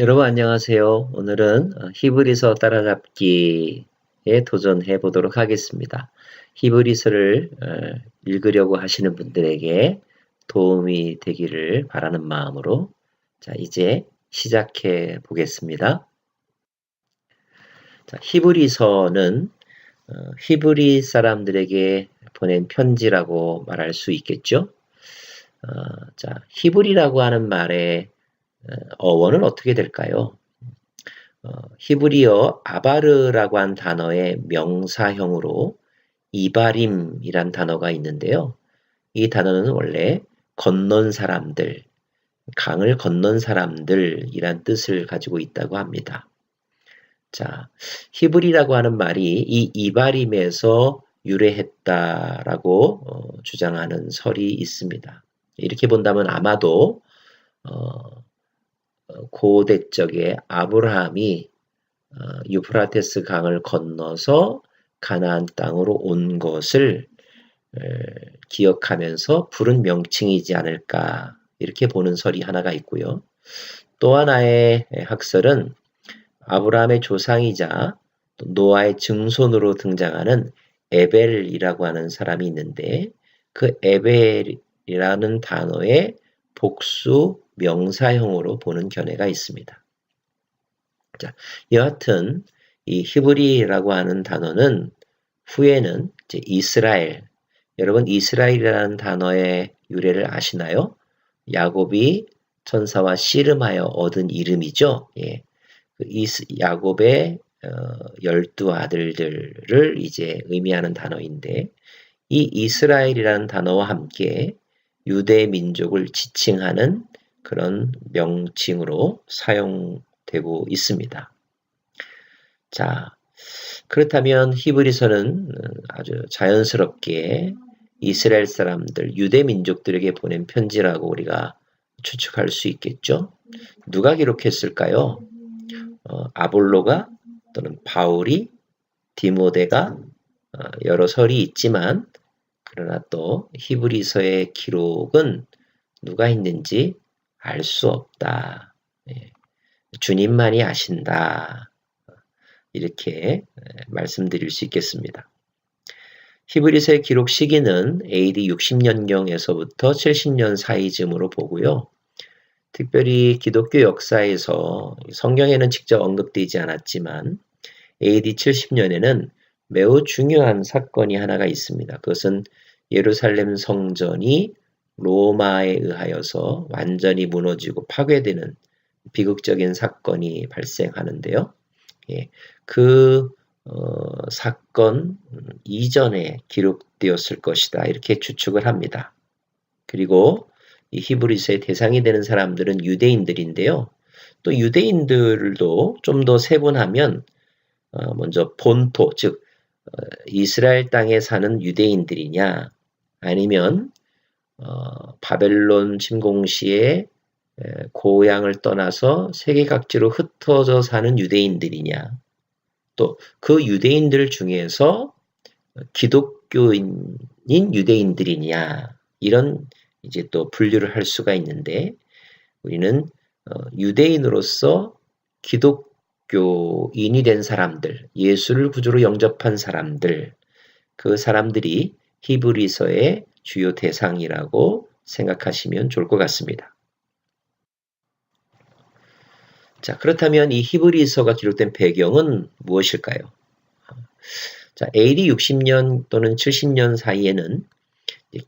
여러분 안녕하세요. 오늘은 어, 히브리서 따라잡기에 도전해 보도록 하겠습니다. 히브리서를 어, 읽으려고 하시는 분들에게 도움이 되기를 바라는 마음으로 자, 이제 시작해 보겠습니다. 자, 히브리서는 어, 히브리 사람들에게 보낸 편지라고 말할 수 있겠죠. 자, 히브리라고 하는 말에 어원은 어떻게 될까요? 어, 히브리어 아바르라고 한 단어의 명사형으로 이바림이란 단어가 있는데요. 이 단어는 원래 건넌 사람들, 강을 건넌 사람들이란 뜻을 가지고 있다고 합니다. 자, 히브리라고 하는 말이 이 이바림에서 유래했다라고 어, 주장하는 설이 있습니다. 이렇게 본다면 아마도 어, 고대 적에 아브라함이 어, 유프라테스 강을 건너서 가나안 땅으로 온 것을 기억하면서 부른 명칭이지 않을까 이렇게 보는 설이 하나가 있고요. 또 하나의 학설은 아브라함의 조상이자 노아의 증손으로 등장하는 에벨이라고 하는 사람이 있는데 그 에벨이라는 단어의 복수 명사형으로 보는 견해가 있습니다. 자, 여하튼 이 히브리라고 하는 단어는 후에는 이제 이스라엘, 여러분 이스라엘이라는 단어의 유래를 아시나요? 야곱이 천사와 씨름하여 얻은 이름이죠. 예. 그 이스, 야곱의 어, 열두 아들들을 이제 의미하는 단어인데 이 이스라엘이라는 단어와 함께 유대 민족을 지칭하는 그런 명칭으로 사용되고 있습니다. 자, 그렇다면 히브리서는 아주 자연스럽게 이스라엘 사람들, 유대 민족들에게 보낸 편지라고 우리가 추측할 수 있겠죠. 누가 기록했을까요? 어, 아볼로가 또는 바울이 디모데가 어, 여러 설이 있지만 그러나 또 히브리서의 기록은 누가 했는지 알 수 없다. 예. 주님만이 아신다. 이렇게 예, 말씀드릴 수 있겠습니다. 히브리서의 기록 시기는 AD 60년경에서부터 70년 사이쯤으로 보고요. 특별히 기독교 역사에서 성경에는 직접 언급되지 않았지만 AD 70년에는 매우 중요한 사건이 하나가 있습니다. 그것은 예루살렘 성전이 로마에 의하여서 완전히 무너지고 파괴되는 비극적인 사건이 발생하는데요. 예, 그 어, 사건 이전에 기록되었을 것이다 이렇게 추측을 합니다. 그리고 이 히브리서의 대상이 되는 사람들은 유대인들인데요. 또 유대인들도 좀 더 세분하면 어, 먼저 본토 즉 어, 이스라엘 땅에 사는 유대인들이냐? 아니면 어, 바벨론 침공 시에 고향을 떠나서 세계 각지로 흩어져 사는 유대인들이냐, 또 그 유대인들 중에서 기독교인인 유대인들이냐, 이런 이제 또 분류를 할 수가 있는데, 우리는 어, 유대인으로서 기독 교인이 된 사람들, 예수를 구주로 영접한 사람들, 그 사람들이 히브리서의 주요 대상이라고 생각하시면 좋을 것 같습니다. 자, 그렇다면 이 히브리서가 기록된 배경은 무엇일까요? 자, AD 60년 또는 70년 사이에는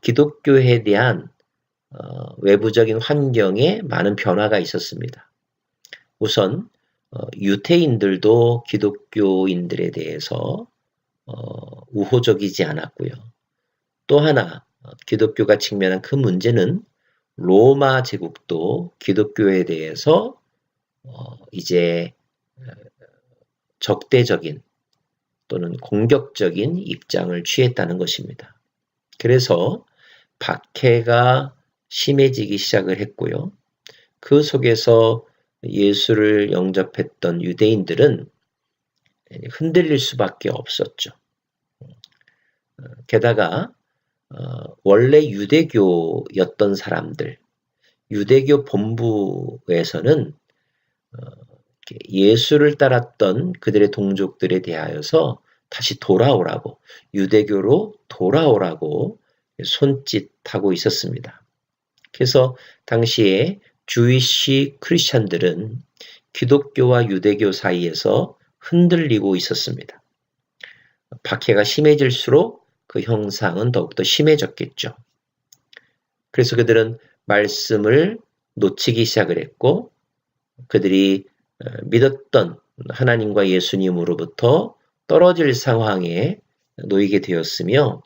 기독교에 대한 어, 외부적인 환경에 많은 변화가 있었습니다. 우선 어, 유태인들도 기독교인들에 대해서 어, 우호적이지 않았고요. 또 하나 어, 기독교가 직면한 큰 문제는 로마 제국도 기독교에 대해서 어, 이제 어, 적대적인 또는 공격적인 입장을 취했다는 것입니다. 그래서 박해가 심해지기 시작을 했고요. 그 속에서 예수를 영접했던 유대인들은 흔들릴 수밖에 없었죠. 게다가 어, 원래 유대교였던 사람들, 유대교 본부에서는 어, 예수를 따랐던 그들의 동족들에 대하여서 다시 돌아오라고 유대교로 돌아오라고 손짓하고 있었습니다. 그래서 당시에 주이시 크리스찬들은 기독교와 유대교 사이에서 흔들리고 있었습니다. 박해가 심해질수록 그 형상은 더욱더 심해졌겠죠. 그래서 그들은 말씀을 놓치기 시작을 했고 그들이 어, 믿었던 하나님과 예수님으로부터 떨어질 상황에 놓이게 되었으며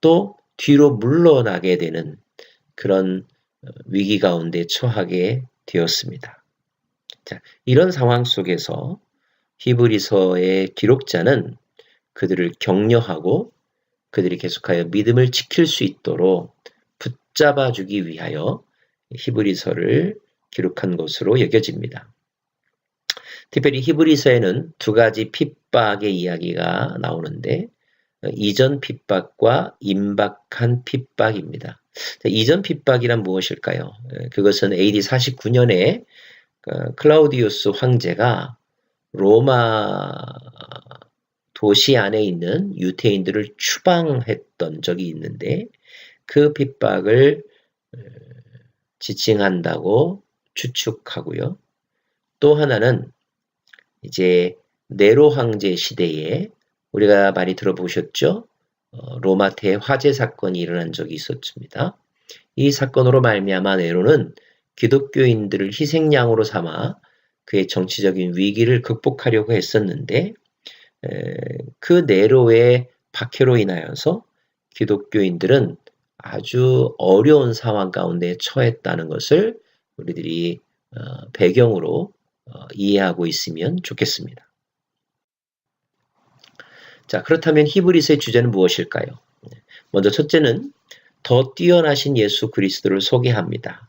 또 뒤로 물러나게 되는 그런 어, 위기 가운데 처하게 되었습니다. 자, 이런 상황 속에서 히브리서의 기록자는 그들을 격려하고 그들이 계속하여 믿음을 지킬 수 있도록 붙잡아 주기 위하여 히브리서를 기록한 것으로 여겨집니다. 특별히 히브리서에는 두 가지 핍박의 이야기가 나오는데 이전 핍박과 임박한 핍박입니다. 이전 핍박이란 무엇일까요? 그것은 AD 49년에 어, 클라우디우스 황제가 로마 도시 안에 있는 유태인들을 추방했던 적이 있는데 그 핍박을 어, 지칭한다고 추측하고요. 또 하나는 이제 네로 황제 시대에 우리가 많이 들어보셨죠? 어, 로마태 화재 사건이 일어난 적이 있었습니다. 이 사건으로 말미암아 네로는 기독교인들을 희생양으로 삼아 그의 정치적인 위기를 극복하려고 했었는데 그 네로의 박해로 인하여서 기독교인들은 아주 어려운 상황 가운데 처했다는 것을 우리들이 어, 배경으로 어, 이해하고 있으면 좋겠습니다. 자, 그렇다면 히브리서의 주제는 무엇일까요? 먼저 첫째는 더 뛰어나신 예수 그리스도를 소개합니다.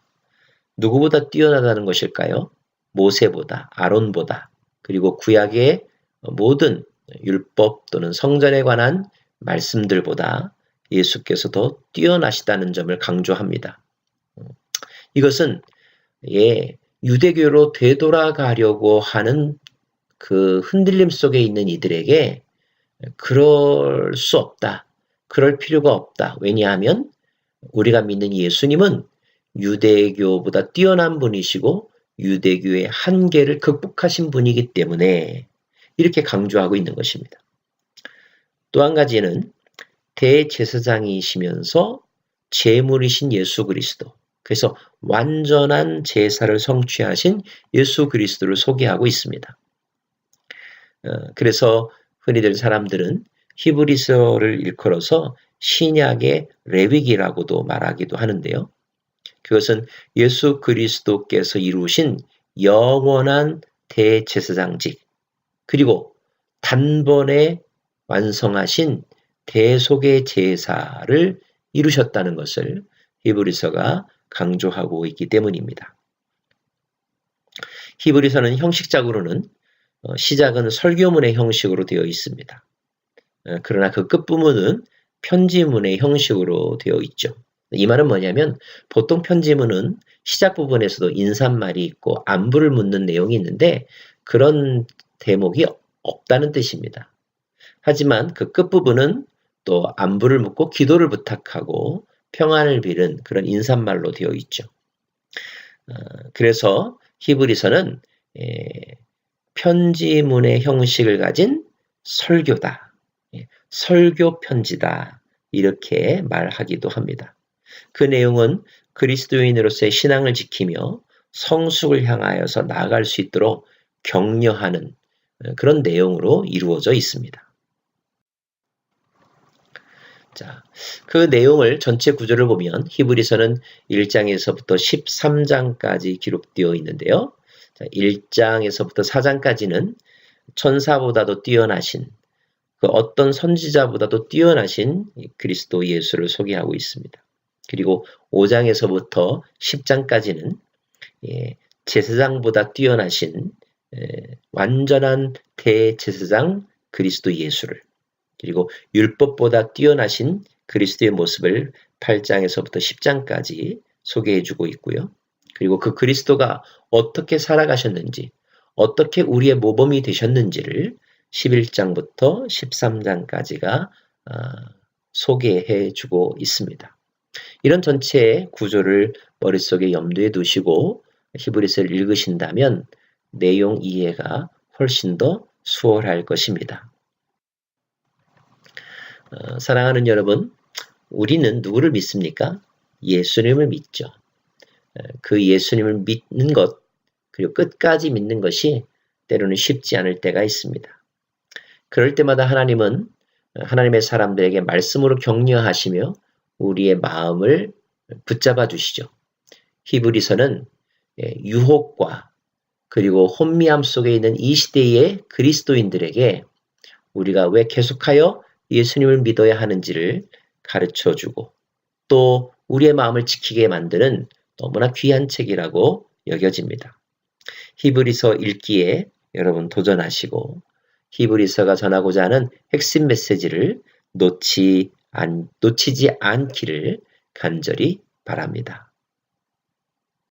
누구보다 뛰어나다는 것일까요? 모세보다, 아론보다, 그리고 구약의 모든 율법 또는 성전에 관한 말씀들보다 예수께서 더 뛰어나시다는 점을 강조합니다. 이것은 예, 유대교로 되돌아가려고 하는 그 흔들림 속에 있는 이들에게 그럴 수 없다. 그럴 필요가 없다. 왜냐하면 우리가 믿는 예수님은 유대교보다 뛰어난 분이시고 유대교의 한계를 극복하신 분이기 때문에 이렇게 강조하고 있는 것입니다. 또 한 가지는 대제사장이시면서 제물이신 예수 그리스도. 그래서 완전한 제사를 성취하신 예수 그리스도를 소개하고 있습니다. 어, 그래서 흔히들 사람들은 히브리서를 일컬어서 신약의 레위기라고도 말하기도 하는데요. 그것은 예수 그리스도께서 이루신 영원한 대제사장직 그리고 단번에 완성하신 대속의 제사를 이루셨다는 것을 히브리서가 강조하고 있기 때문입니다. 히브리서는 형식적으로는 어, 시작은 설교문의 형식으로 되어 있습니다. 어, 그러나 그 끝부분은 편지문의 형식으로 되어 있죠. 이 말은 뭐냐면 보통 편지문은 시작 부분에서도 인사말이 있고 안부를 묻는 내용이 있는데 그런 대목이 없다는 뜻입니다. 하지만 그 끝부분은 또 안부를 묻고 기도를 부탁하고 평안을 빌은 그런 인사말로 되어 있죠. 어, 그래서 히브리서는 편지문의 형식을 가진 설교다. 예, 설교 편지다. 이렇게 말하기도 합니다. 그 내용은 그리스도인으로서의 신앙을 지키며 성숙을 향하여서 나아갈 수 있도록 격려하는 어, 그런 내용으로 이루어져 있습니다. 자, 그 내용을 전체 구조를 보면 히브리서는 1장에서부터 13장까지 기록되어 있는데요. 자, 1장에서부터 4장까지는 천사보다도 뛰어나신 그 어떤 선지자보다도 뛰어나신 그리스도 예수를 소개하고 있습니다. 그리고 5장에서부터 10장까지는 예, 제사장보다 뛰어나신 예, 완전한 대제사장 그리스도 예수를 그리고 율법보다 뛰어나신 그리스도의 모습을 8장에서부터 10장까지 소개해 주고 있고요. 그리고 그 그리스도가 어떻게 살아가셨는지, 어떻게 우리의 모범이 되셨는지를 11장부터 13장까지가 아, 소개해 주고 있습니다. 이런 전체의 구조를 머릿속에 염두에 두시고 히브리서를 읽으신다면 내용 이해가 훨씬 더 수월할 것입니다. 어, 사랑하는 여러분, 우리는 누구를 믿습니까? 예수님을 믿죠. 그 예수님을 믿는 것, 그리고 끝까지 믿는 것이 때로는 쉽지 않을 때가 있습니다. 그럴 때마다 하나님은 하나님의 사람들에게 말씀으로 격려하시며 우리의 마음을 붙잡아 주시죠. 히브리서는 예, 유혹과 그리고 혼미함 속에 있는 이 시대의 그리스도인들에게 우리가 왜 계속하여 예수님을 믿어야 하는지를 가르쳐 주고 또 우리의 마음을 지키게 만드는 너무나 귀한 책이라고 여겨집니다. 히브리서 읽기에 여러분 도전하시고 히브리서가 전하고자 하는 핵심 메시지를 놓치 안, 놓치지 않기를 간절히 바랍니다.